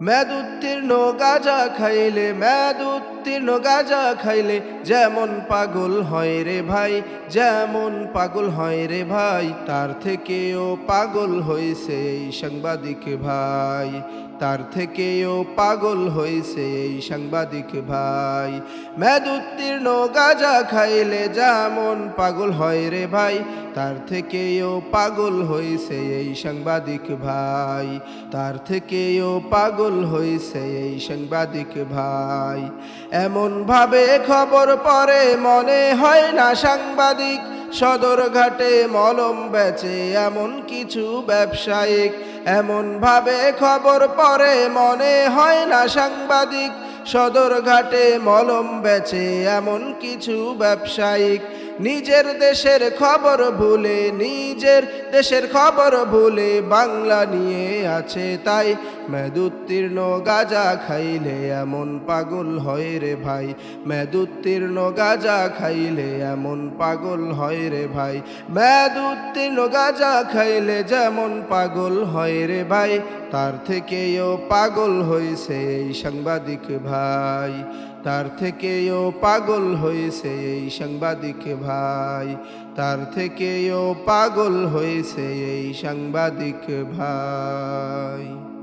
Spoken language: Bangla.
মেদ উত্তীর্ণ গাজা খাইলে মেদ উত্তীর্ণ গাজা খাইলে যেমন পাগল হয় রে ভাই, যেমন পাগল হয় রে ভাই, তার থেকেও পাগল হয়েছে সাংবাদিক ভাই। তার থেকেও পাগল হয়েছে এই সাংবাদিক ভাই। মেদ উত্তীর্ণ গাজা খাইলে যেমন পাগল হয় রে ভাই, তার থেকেও পাগল হয়েছে এই সাংবাদিক ভাই। তার থেকেও পাগল হয়েছে এই সাংবাদিক ভাই। এমন ভাবে খবর পরে মনে হয় না সাংবাদিক সদরঘাটে মলম বেচে এমন কিছু ব্যবসায়িক। এমন ভাবে খবর পরে মনে হয় না সাংবাদিক। সদরঘাটে মলম বেচে এমন কিছু ব্যবসায়িক। নিজের দেশের খবর ভুলে, নিজের দেশের খবর ভুলে বাংলা নিয়ে আছে তাই। মেদুত্তীর্ণ গাজা খাইলে এমন পাগল হয় রে ভাই। মেদুত্তীর্ণ গাজা খাইলে এমন পাগল হয় রে ভাই। মেদুত্তীর্ণ গাজা খাইলে যেমন পাগল হয় রে ভাই, তার থেকেও পাগল হয়েছে এই সাংবাদিক ভাই। তার থেকেও পাগল হয়েছে এই সাংবাদিক ভাই। তার থেকেও পাগল হয়েছে এই সাংবাদিক ভাই।